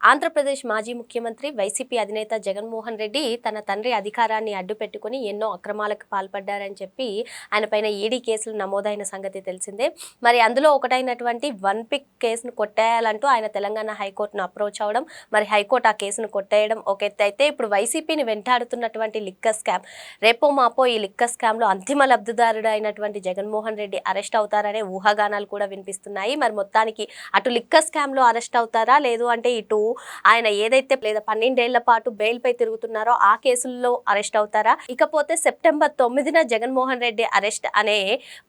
Andhra Pradesh మాజీ ముఖ్యమంత్రి YCP అధినేత జగన్మోహన్ రెడ్డి తన తండ్రి అధికారాన్ని అడ్డుపెట్టుకుని ఎన్నో అక్రమాలకు పాల్పడ్డారని చెప్పి ఆయన పైన ఈడీ కేసులు నమోదైన సంగతి తెలిసిందే. మరి అందులో ఒకటైనటువంటి వన్ పిక్ కేసును కొట్టేయాలంటూ ఆయన తెలంగాణ హైకోర్టును అప్రోచ్ అవడం మరి హైకోర్టు ఆ కేసును కొట్టేయడం ఒక అయితే ఇప్పుడు వైసీపీని వెంటాడుతున్నటువంటి లిక్కర్ స్కామ్ రేపో మాపో ఈ లిక్కర్ స్కామ్లో అంతిమ లబ్ధిదారుడు అయినటువంటి జగన్మోహన్ రెడ్డి అరెస్ట్ అవుతారనే ఊహాగానాలు కూడా వినిపిస్తున్నాయి. మరి మొత్తానికి అటు లిక్కర్ స్కామ్లో అరెస్ట్ అవుతారా? లేదు అంటే ఇటు ఆయన ఏదైతే లేదా పన్నెండేళ్ళ పాటు బెయిల్ పై తిరుగుతున్నారో ఆ కేసుల్లో అరెస్ట్ అవుతారా? ఇకపోతే సెప్టెంబర్ తొమ్మిదిన జగన్మోహన్ రెడ్డి అరెస్ట్ అనే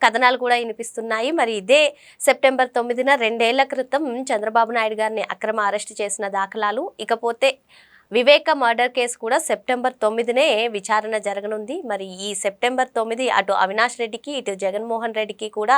కథనాలు కూడా వినిపిస్తున్నాయి. మరి ఇదే సెప్టెంబర్ తొమ్మిదిన రెండేళ్ళ క్రితం చంద్రబాబు నాయుడు గారిని అక్రమ అరెస్ట్ చేసిన దాఖలాలు. ఇకపోతే వివేక మర్డర్ కేసు కూడా సెప్టెంబర్ తొమ్మిదినే విచారణ జరగనుంది. మరి ఈ సెప్టెంబర్ తొమ్మిది అటు అవినాష్ రెడ్డికి ఇటు జగన్మోహన్ రెడ్డికి కూడా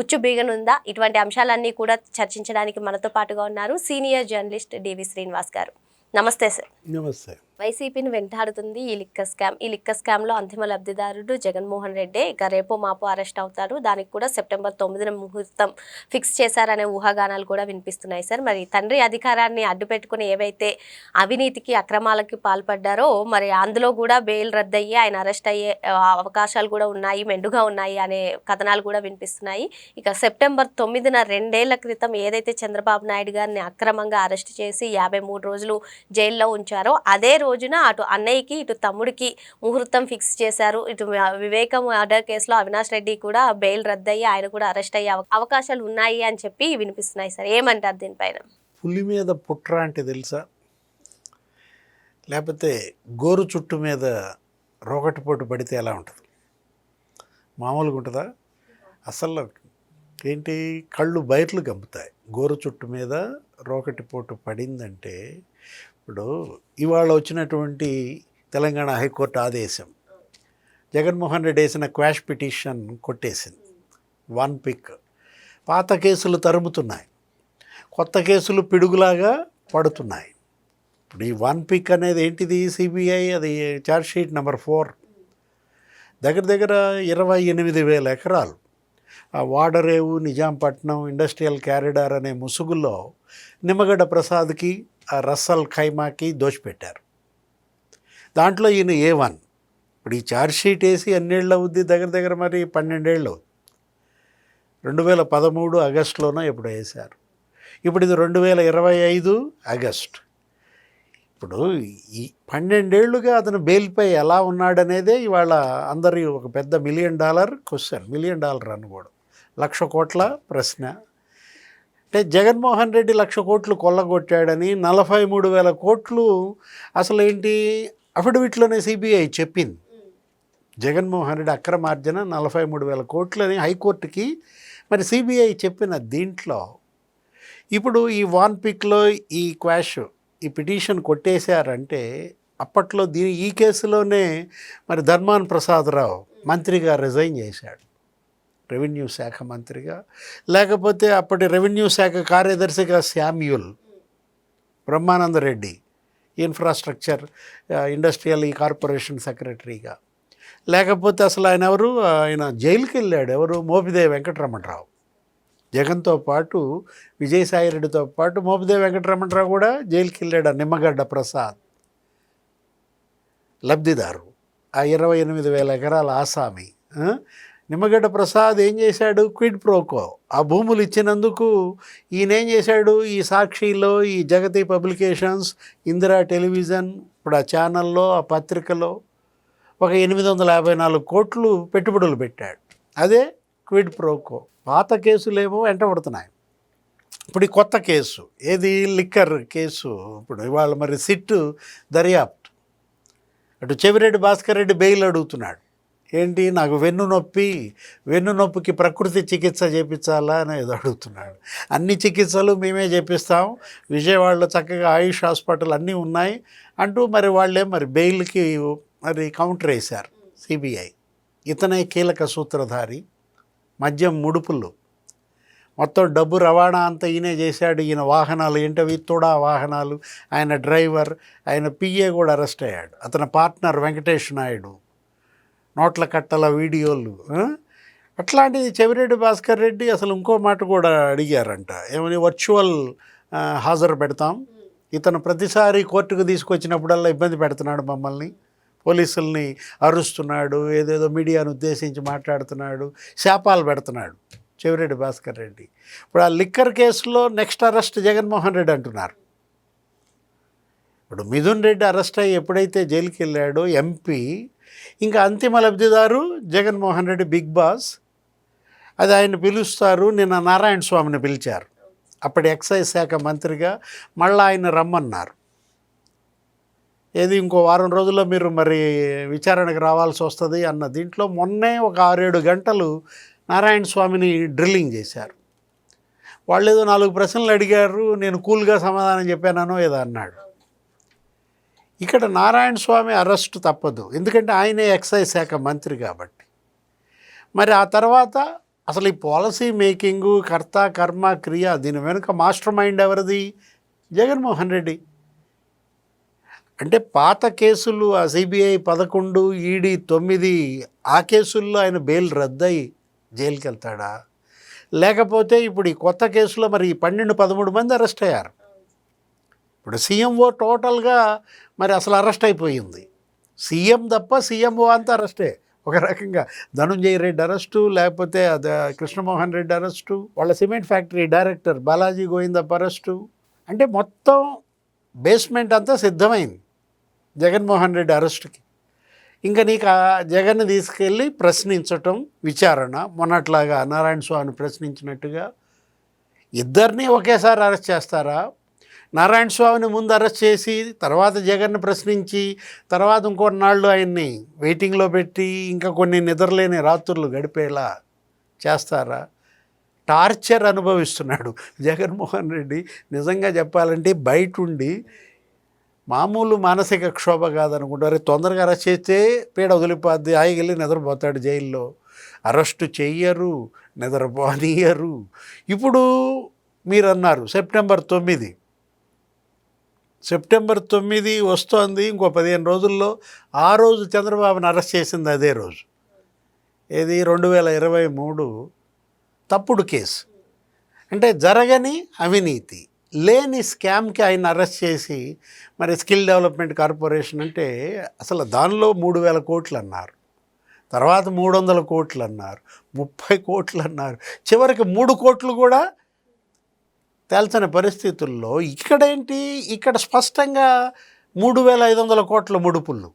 ఉచ్చు బీగనుందా? ఇటువంటి అంశాలన్నీ కూడా చర్చించడానికి మనతో పాటుగా ఉన్నారు సీనియర్ జర్నలిస్ట్ డివి శ్రీనివాస్ గారు. నమస్తే సార్. నమస్తే. వైసీపీని వెంటాడుతుంది ఈ లిక్క స్కామ్. ఈ లిక్కర్ స్కామ్లో అంతిమ లబ్ధిదారుడు జగన్మోహన్ రెడ్డి ఇక రేపో మాపో అరెస్ట్ అవుతారు దానికి కూడా సెప్టెంబర్ తొమ్మిదిన ముహూర్తం ఫిక్స్ చేశారనే ఊహాగానాలు కూడా వినిపిస్తున్నాయి సార్. మరి తండ్రి అధికారాన్ని అడ్డుపెట్టుకుని ఏవైతే అవినీతికి అక్రమాలకి పాల్పడ్డారో మరి అందులో కూడా బెయిల్ రద్దయ్యి ఆయన అరెస్ట్ అయ్యే అవకాశాలు కూడా ఉన్నాయి మెండుగా ఉన్నాయి అనే కథనాలు కూడా వినిపిస్తున్నాయి. ఇక సెప్టెంబర్ తొమ్మిదిన రెండేళ్ళ క్రితం ఏదైతే చంద్రబాబు నాయుడు గారిని అక్రమంగా అరెస్ట్ చేసి యాభై మూడు రోజులు జైల్లో ఉంచారో అదే రోజున అటు అన్నయ్యకి ఇటు తమ్ముడికి ముహూర్తం ఫిక్స్ చేశారు. ఇటు వివేకం మర్డర్ కేసులో అవినాష్ రెడ్డి కూడా బెయిల్ రద్దయ్యి ఆయన కూడా అరెస్ట్ అయ్యే అవకాశాలు ఉన్నాయి అని చెప్పి వినిపిస్తున్నాయి సార్. ఏమంటారు దీనిపైన? పులి మీద పుట్ర అంటే తెలుసా? లేకపోతే గోరు చుట్టు మీద రోగటిపోటు పడితే ఎలా ఉంటుంది? మామూలుగా ఉంటుందా? అసలు ఏంటి? కళ్ళు బయర్లు గంపుతాయి గోరు చుట్టు మీద రోకటిపోటు పడిందంటే ఇప్పుడు ఇవాళ వచ్చినటువంటి తెలంగాణ హైకోర్టు ఆదేశం. జగన్మోహన్ రెడ్డి వేసిన క్వాష్ పిటిషన్ కొట్టేసింది. One pick. పాత కేసులు తరుముతున్నాయి. కొత్త కేసులు పిడుగులాగా పడుతున్నాయి. ఇప్పుడు ఈ వన్ పిక్ అనేది ఏంటిది సిబిఐ? అది ఛార్జ్ షీట్ నెంబర్ ఫోర్. దగ్గర దగ్గర ఇరవై ఎనిమిది వేల ఎకరాలు. ఆ వాడరేవు నిజాంపట్నం ఇండస్ట్రియల్ క్యారిడార్ అనే ముసుగులో నిమ్మగడ్డ ప్రసాద్కి రస్సల్ ఖైమాకి దోచిపెట్టారు దాంట్లో ఈయన ఏ వన్. ఇప్పుడు ఈ చార్జ్షీట్ వేసి అన్నేళ్ళు అవుద్ది దగ్గర దగ్గర మరి పన్నెండేళ్ళు అవుద్ది. రెండు వేల పదమూడు ఆగస్టులోనో ఎప్పుడు వేశారు. ఇప్పుడు ఇది రెండు వేల ఇరవై ఐదు ఆగస్ట్. ఇప్పుడు ఈ పన్నెండేళ్ళుగా అతను బెయిల్పై ఎలా ఉన్నాడనేదే ఇవాళ అందరి ఒక పెద్ద million dollar question million dollar అనుకోవడం. లక్ష కోట్ల ప్రశ్న. అంటే జగన్మోహన్ రెడ్డి లక్ష కోట్లు కొల్లగొట్టాడని నలభై మూడు వేల కోట్లు అసలు ఏంటి అఫిడవిట్లోనే సిబిఐ చెప్పింది. జగన్మోహన్ రెడ్డి అక్రమార్జన నలభై మూడు వేల కోట్లని హైకోర్టుకి మరి సిబిఐ చెప్పిన దీంట్లో ఇప్పుడు ఈ వాన్ పిక్లో ఈ క్వాష్ ఈ పిటిషన్ కొట్టేశారంటే అప్పట్లో దీని ఈ కేసులోనే మరి ధర్మాన్ ప్రసాదరావు మంత్రిగా రిజైన్ చేశాడు. రెవెన్యూ శాఖ మంత్రిగా. లేకపోతే అప్పటి రెవెన్యూ శాఖ కార్యదర్శిగా Samuel Brahmananda Reddy infrastructure industrial ఈ కార్పొరేషన్ సెక్రటరీగా. లేకపోతే అసలు ఆయన ఎవరు? ఆయన జైలుకి వెళ్ళాడు. ఎవరు? మోపిదేవి వెంకటరమణరావు. జగన్తో పాటు విజయసాయిరెడ్డితో పాటు మోపిదేవి వెంకటరమణరావు కూడా జైలుకి వెళ్ళాడు. నిమ్మగడ్డ ప్రసాద్. లబ్ధిదారు. ఆ ఇరవై ఎనిమిది వేల ఎకరాల ఆసామి నిమ్మగడ్డ ప్రసాద్ ఏం చేశాడు? Quid pro quo. ఆ భూములు ఇచ్చినందుకు ఈయన ఏం చేశాడు? ఈ సాక్షిలో ఈ జగతి పబ్లికేషన్స్ ఇందిరా టెలివిజన్ ఇప్పుడు ఆ ఛానల్లో ఆ పత్రికలో ఒక ఎనిమిది వందల యాభై నాలుగు కోట్లు పెట్టుబడులు పెట్టాడు. అదే క్విడ్ ప్రోకో. పాత కేసులేమో వెంటబడుతున్నాయి. ఇప్పుడు ఈ కొత్త కేసు. ఏది? Liquor case. ఇప్పుడు ఇవాళ మరి సిట్ దర్యాప్తు. అటు చెవిరెడ్డి భాస్కర్ రెడ్డి బెయిల్ అడుగుతున్నాడు. ఏంటి? నాకు వెన్ను నొప్పి. వెన్ను నొప్పికి ప్రకృతి చికిత్స చేపించాలా అని ఏదో అడుగుతున్నాడు. అన్ని చికిత్సలు మేమే చేపిస్తాం. విజయవాడలో చక్కగా ఆయుష్ హాస్పిటల్ అన్నీ ఉన్నాయి అంటూ మరి వాళ్ళే మరి బెయిల్కి మరి కౌంటర్ వేశారు సిబిఐ. ఇతనే కీలక సూత్రధారి. మద్యం ముడుపులు. మొత్తం డబ్బు రవాణా అంతా ఈయనే చేశాడు. ఈయన వాహనాలు ఏంటవి తుడా వాహనాలు. ఆయన డ్రైవర్ ఆయన పిఏ కూడా అరెస్ట్ అయ్యాడు. అతని పార్ట్నర్ వెంకటేష్ నాయుడు. నోట్ల కట్టల వీడియోలు అట్లాంటిది చెవిరెడ్డి భాస్కర్ రెడ్డి అసలు ఇంకో మాట కూడా అడిగారంట. ఏమని వర్చువల్ హాజరు పెడతాం. ఇతను ప్రతిసారి కోర్టుకు తీసుకొచ్చినప్పుడల్లా ఇబ్బంది పెడుతున్నాడు మమ్మల్ని. పోలీసుల్ని అరుస్తున్నాడు ఏదేదో మీడియాను ఉద్దేశించి మాట్లాడుతున్నాడు శాపాలు పెడుతున్నాడు చెవిరెడ్డి భాస్కర్ రెడ్డి. ఇప్పుడు ఆ లిక్కర్ కేసులో నెక్స్ట్ అరెస్ట్ జగన్మోహన్ రెడ్డి అంటున్నారు. ఇప్పుడు మిథున్ రెడ్డి అరెస్ట్ అయ్యి ఎప్పుడైతే జైలుకి వెళ్ళాడో ఎంపీ ఇంకా అంతిమ లబ్ధిదారు జగన్మోహన్ రెడ్డి బిగ్ బాస్. అది ఆయన పిలుస్తారు నిన్న నారాయణ స్వామిని పిలిచారు. అప్పటి ఎక్సైజ్ శాఖ మంత్రిగా మళ్ళీ ఆయన రమ్మన్నారు. ఏది ఇంకో వారం రోజుల్లో మీరు మరి విచారణకు రావాల్సి వస్తుంది అన్న దీంట్లో మొన్నే ఒక ఆరేడు గంటలు నారాయణ స్వామిని డ్రిల్లింగ్ చేశారు. వాళ్ళు ఏదో నాలుగు ప్రశ్నలు అడిగారు నేను కూల్గా సమాధానం చెప్పానో ఏదో అన్నాడు. ఇక్కడ నారాయణ స్వామి అరెస్ట్ తప్పదు. ఎందుకంటే ఆయనే ఎక్సైజ్ శాఖ మంత్రి కాబట్టి. మరి ఆ తర్వాత అసలు ఈ పాలసీ మేకింగు కర్త కర్మ క్రియ దీని వెనుక మాస్టర్ మైండ్ ఎవరిది? జగన్మోహన్ రెడ్డి. అంటే పాత కేసులు ఆ సిబిఐ పదకొండు ఈడీ తొమ్మిది ఆ కేసుల్లో ఆయన బెయిల్ రద్దయి జైలుకి వెళ్తాడా? లేకపోతే ఇప్పుడు ఈ కొత్త కేసులో మరి ఈ పన్నెండు పదమూడు మంది అరెస్ట్ అయ్యారు. ఇప్పుడు సీఎంఓ టోటల్గా మరి అసలు అరెస్ట్ అయిపోయింది. సీఎం తప్ప సీఎంఓ అంతా అరెస్టే. ఒక రకంగా ధనుంజయ రెడ్డి అరెస్టు లేకపోతే అది కృష్ణమోహన్ రెడ్డి అరెస్టు వాళ్ళ cement factory director Balaji Govindappa arrest. అంటే మొత్తం బేస్మెంట్ అంతా సిద్ధమైంది జగన్మోహన్ రెడ్డి అరెస్టుకి. ఇంకా నీకు ఆ జగన్ని తీసుకెళ్ళి ప్రశ్నించటం విచారణ మొన్నట్లాగా నారాయణ స్వామిని ప్రశ్నించినట్టుగా ఇద్దరిని ఒకేసారి అరెస్ట్ చేస్తారా? నారాయణ స్వామిని ముందు అరెస్ట్ చేసి తర్వాత జగన్ను ప్రశ్నించి తర్వాత ఇంకొన్నాళ్ళు ఆయన్ని వెయిటింగ్లో పెట్టి ఇంకా కొన్ని నిద్రలేని రాత్రులు గడిపేలా చేస్తారా? టార్చర్ అనుభవిస్తున్నాడు జగన్మోహన్ రెడ్డి. నిజంగా చెప్పాలంటే బయట ఉండి మామూలు మానసిక క్షోభ కాదనుకుంటారు తొందరగా అరెస్ట్ చేస్తే పీడ వదిలిపోద్ది హాయిగెళ్ళి నిద్రపోతాడు జైల్లో. అరెస్టు చెయ్యరు నిద్రపోనీయరు. ఇప్పుడు మీరు అన్నారు సెప్టెంబర్ తొమ్మిది సెప్టెంబర్ తొమ్మిది వస్తోంది ఇంకో పదిహేను రోజుల్లో. ఆ రోజు చంద్రబాబుని అరెస్ట్ చేసింది అదే రోజు. ఏది? రెండు వేల ఇరవై మూడు తప్పుడు కేసు. అంటే జరగని అవినీతి లేని స్కామ్కి ఆయన అరెస్ట్ చేసి మరి స్కిల్ డెవలప్మెంట్ కార్పొరేషన్ అంటే అసలు దానిలో మూడు వేల కోట్లు అన్నారు. తర్వాత మూడు వందల కోట్లు అన్నారు. ముప్పై కోట్లు అన్నారు. చివరికి మూడు కోట్లు కూడా తేల్చని పరిస్థితుల్లో ఇక్కడేంటి? ఇక్కడ స్పష్టంగా మూడు వేల ఐదు వందల కోట్ల ముడుపులు.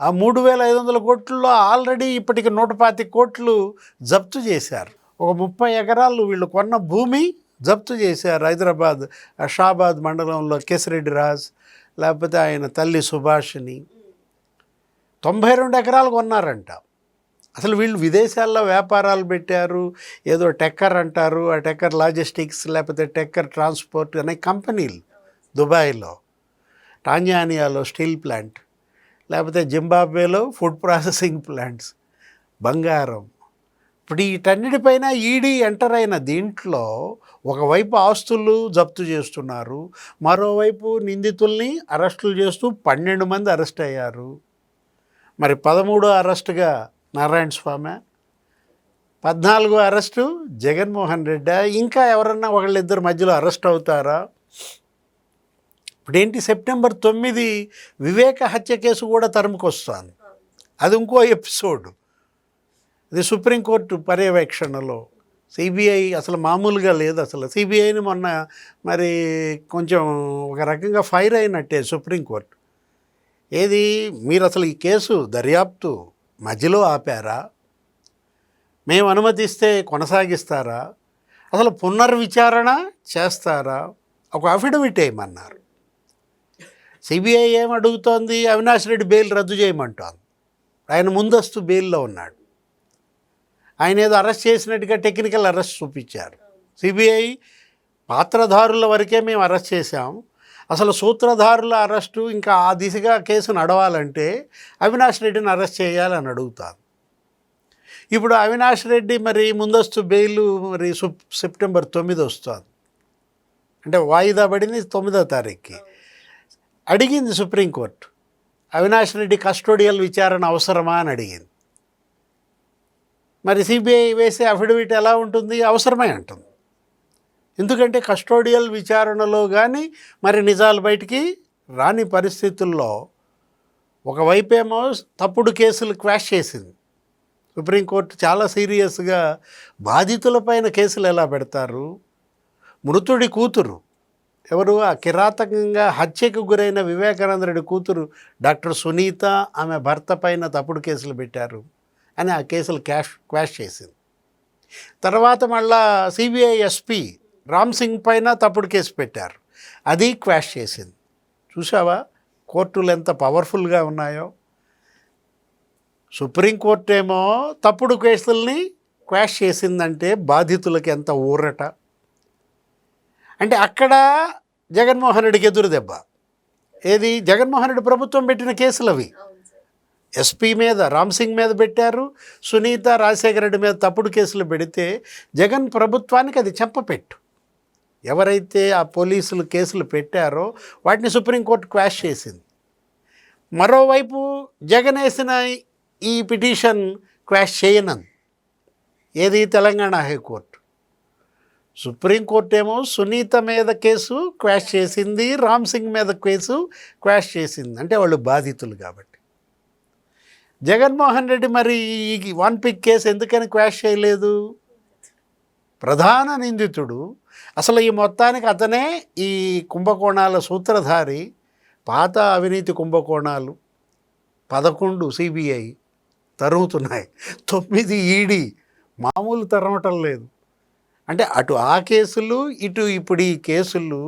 ఆ మూడు వేల ఐదు వందల కోట్లలో ఆల్రెడీ ఇప్పటికి నూట పాతి కోట్లు జప్తు చేశారు. ఒక ముప్పై ఎకరాలు వీళ్ళు కొన్న భూమి జప్తు చేశారు. హైదరాబాద్ షాబాద్ మండలంలో కేసిరెడ్డి రాజ్ లేకపోతే ఆయన తల్లి సుభాషిని తొంభై రెండు ఎకరాలు కొన్నారంట. అసలు వీళ్ళు విదేశాల్లో వ్యాపారాలు పెట్టారు ఏదో టెక్కర్ అంటారు ఆ టెక్కర్ లాజిస్టిక్స్ లేకపోతే టెక్కర్ ట్రాన్స్పోర్ట్ అనే కంపెనీలు దుబాయ్లో టాంజానియాలో స్టీల్ ప్లాంట్ లేకపోతే జింబాబ్వేలో ఫుడ్ ప్రాసెసింగ్ ప్లాంట్స్ బంగారం. ఇప్పుడు వీటన్నిటిపైన ఈడీ ఎంటర్ అయిన దీంట్లో ఒకవైపు ఆస్తులు జప్తు చేస్తున్నారు మరోవైపు నిందితుల్ని అరెస్టులు చేస్తూ పన్నెండు మంది అరెస్ట్ అయ్యారు. మరి పదమూడో అరెస్టుగా నారాయణ స్వామి. పద్నాలుగో అరెస్టు జగన్మోహన్ రెడ్డి. ఇంకా ఎవరన్నా ఒకళ్ళిద్దరు మధ్యలో అరెస్ట్ అవుతారా? ఇప్పుడేంటి సెప్టెంబర్ తొమ్మిది వివేక హత్య కేసు కూడా తరుముకొస్తుంది. అది ఇంకో ఎపిసోడ్. ఇది సుప్రీంకోర్టు పర్యవేక్షణలో. సిబిఐ అసలు మామూలుగా లేదు అసలు. సిబిఐని మొన్న మరి కొంచెం ఒక రకంగా ఫైర్ అయినట్టే సుప్రీంకోర్టు. ఏది? మీరు అసలు ఈ కేసు దర్యాప్తు మధ్యలో ఆపారా? మేము అనుమతిస్తే కొనసాగిస్తారా? అసలు పునర్విచారణ చేస్తారా? ఒక అఫిడవిట్ వేయమన్నారు సిబిఐ ఏం అడుగుతోంది అవినాష్ రెడ్డి బెయిల్ రద్దు చేయమంటోంది. ఆయన ముందస్తు బెయిల్లో ఉన్నాడు. ఆయన ఏదో అరెస్ట్ చేసినట్టుగా టెక్నికల్ అరెస్ట్ చూపించారు. సిబిఐ పాత్రధారుల వరకే మేము అరెస్ట్ చేశాం. అసలు సూత్రధారుల అరెస్టు ఇంకా ఆ దిశగా కేసు నడవాలంటే అవినాష్ రెడ్డిని అరెస్ట్ చేయాలని అడుగుతాను ఇప్పుడు అవినాష్ రెడ్డి మరి ముందస్తు బెయిల్ మరి సెప్టెంబర్ తొమ్మిది వస్తుంది. అంటే వాయిదా పడింది తొమ్మిదో తారీఖుకి. అడిగింది సుప్రీంకోర్టు. అవినాష్ రెడ్డి కస్టోడియల్ విచారణ అవసరమా అని అడిగింది. మరి సిబిఐ వేసే అఫిడవిట్ ఎలా ఉంటుంది? అవసరమే అంటుంది. ఎందుకంటే కస్టోడియల్ విచారణలో కానీ మరి నిజాలు బయటికి రాని పరిస్థితుల్లో ఒకవైపేమో తప్పుడు కేసులు క్వాష్ చేసింది. సుప్రీంకోర్టు చాలా సీరియస్గా బాధితులపైన కేసులు ఎలా పెడతారు? మృతుడి కూతురు. ఎవరు? ఆ కిరాతకంగా హత్యకు గురైన వివేకానంద రెడ్డి కూతురు డాక్టర్ సునీత ఆమె భర్త పైన తప్పుడు కేసులు పెట్టారు అని ఆ కేసులు క్యాష్ క్వాష్ చేసింది. తర్వాత మళ్ళా సిబిఐ ఎస్పీ రామ్ సింగ్ పైన తప్పుడు కేసు పెట్టారు. అది క్వాష్ చేసింది. చూసావా కోర్టులు ఎంత పవర్ఫుల్గా ఉన్నాయో. సుప్రీంకోర్టు ఏమో తప్పుడు కేసుల్ని క్వాష్ చేసిందంటే బాధితులకి ఎంత ఊరట. అంటే అక్కడ జగన్మోహన్ రెడ్డికి ఎదురు దెబ్బ. ఏది? జగన్మోహన్ రెడ్డి ప్రభుత్వం పెట్టిన కేసులు అవి ఎస్పీ మీద రామ్ సింగ్ మీద పెట్టారు. సునీత రాజశేఖర రెడ్డి మీద తప్పుడు కేసులు పెడితే జగన్ ప్రభుత్వానికి అది చెప్పపెట్టు ఎవరైతే ఆ పోలీసులు కేసులు పెట్టారో వాటిని సుప్రీంకోర్టు క్వాష్ చేసింది. మరోవైపు జగన్ వేసిన ఈ పిటిషన్ క్వాష్ చేయనంది. ఏది? తెలంగాణ హైకోర్టు. సుప్రీంకోర్టు ఏమో సునీత మీద కేసు క్వాష్ చేసింది రామ్ సింగ్ మీద కేసు క్వాష్ చేసింది. అంటే వాళ్ళు బాధితులు కాబట్టి. జగన్మోహన్ రెడ్డి మరి ఈ వన్ పిక్ కేసు ఎందుకని క్వాష్ చేయలేదు? ప్రధాన నిందితుడు. అసలు ఈ మొత్తానికి అతనే ఈ కుంభకోణాల సూత్రధారి పాత అవినీతి కుంభకోణాలు పదకొండు సిబిఐ తరుగుతున్నాయి తొమ్మిది ఈడీ. మామూలు తరవటం లేదు. అంటే అటు ఆ కేసులు ఇటు ఇప్పుడు ఈ కేసులు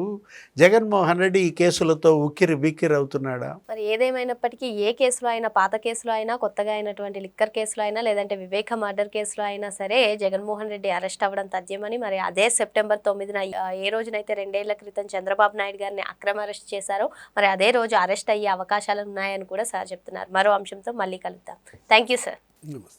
జగన్మోహన్ రెడ్డి ఈ కేసులతో ఉక్కిరి బిక్కిరి అవుతున్నాడా? మరి ఏదేమైనప్పటికీ ఏ కేసులో అయినా పాత కేసులో అయినా కొత్తగా అయినటువంటి లిక్కర్ కేసులో అయినా లేదంటే వివేక మర్డర్ కేసులో అయినా సరే జగన్మోహన్ రెడ్డి అరెస్ట్ అవ్వడం తథ్యమని మరి అదే సెప్టెంబర్ తొమ్మిదిన ఏ రోజునైతే రెండేళ్ళ క్రితం చంద్రబాబు నాయుడు గారిని అక్రమ అరెస్ట్ చేశారో మరి అదే రోజు అరెస్ట్ అయ్యే అవకాశాలు ఉన్నాయని కూడా సార్ చెప్తున్నారు. మరో అంశంతో మళ్ళీ కలుద్దాం. Thank you sir. నమస్తే.